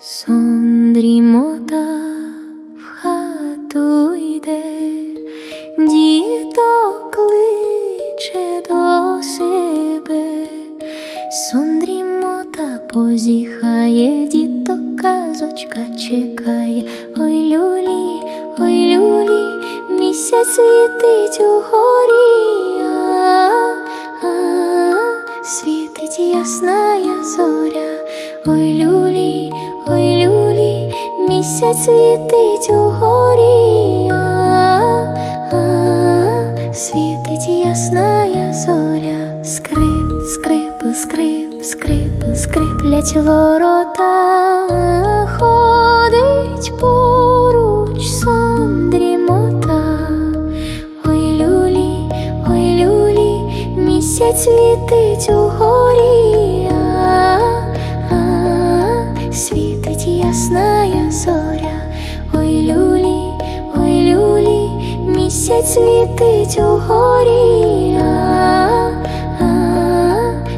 Сон дрімота в хату йде, діто кличе до себе, сон дрімота позіхає, діто казочка чекає, ой люлі, ой люлі, місяць світить угорі, а, світить ясна зоря, ой люлі ой люлі, місяць світить угорі, а, а, світить ясна зоря, скрип, скрип, скрип, скрип, скриплять ворота, ходить поруч сон дрімота. Ой люлі, ой люлі, місяць світить угорі, місяць світить угорі,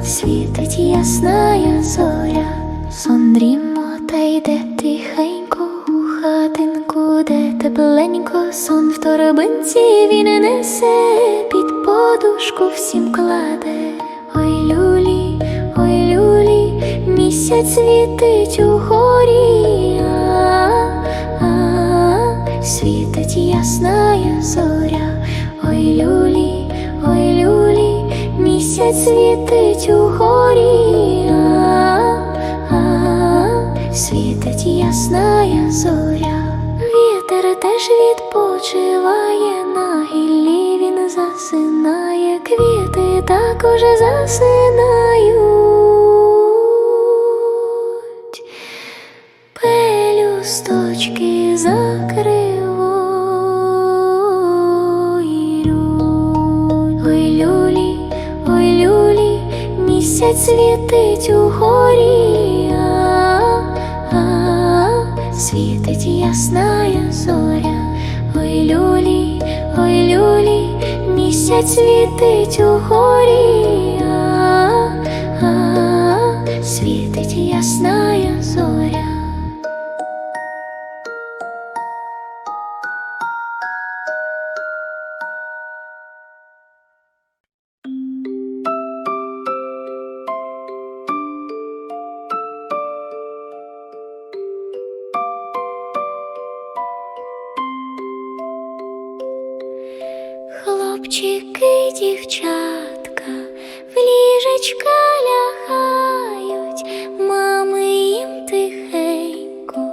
світить ясна зоря, сон дрімота йде тихенько у хатинку, де тепленько сон в торбинці він несе під подушку всім кладе. Ой люлі, ой люлі, місяць світить угорі, світить ясна місяць світить угорі, світить ясна зоря. Вітер теж відпочиває на гіллі, він засинає, квіти також засинають, пелюсточки закривої місяць світить угорі, а, а, світить ясна зоря, ой люлі, ой люлі, місяць світить угорі, Хлопчики, дівчатка, в ліжечка лягають, мами їм тихенько,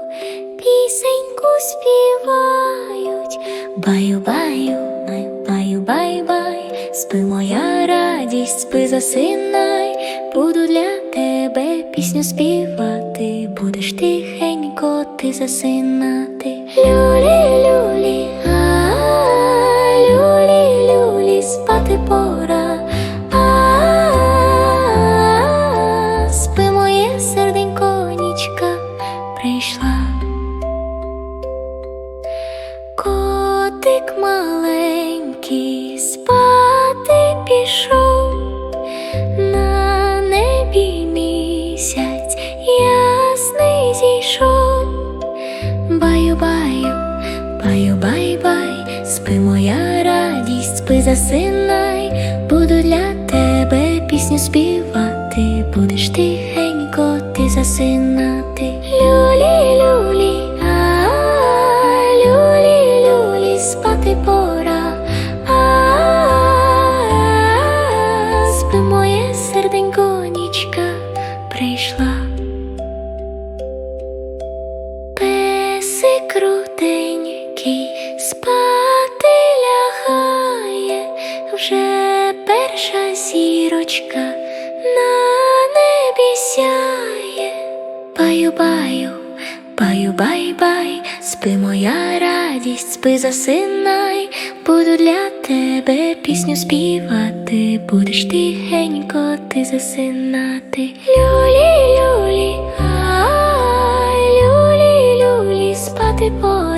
пісеньку співають. Баю, баю, баю, баю, бай, бай, спи моя радість, спи засинай, буду для тебе пісню співати, будеш тихенько ти засинати. Котик маленький спати пішов, на небі місяць ясний зійшов. Баю, баю, баю, бай, бай, спи моя радість, спи засинай, буду для тебе пісню співати, будеш тихенько ти засинати. Зірочка на небі сяє. Баю, баю, баю, бай, бай, спи моя радість, спи засинай, буду для тебе пісню співати, будеш тихенько ти засинати. Люлі, люлі, а люлі, люлі, спати пора.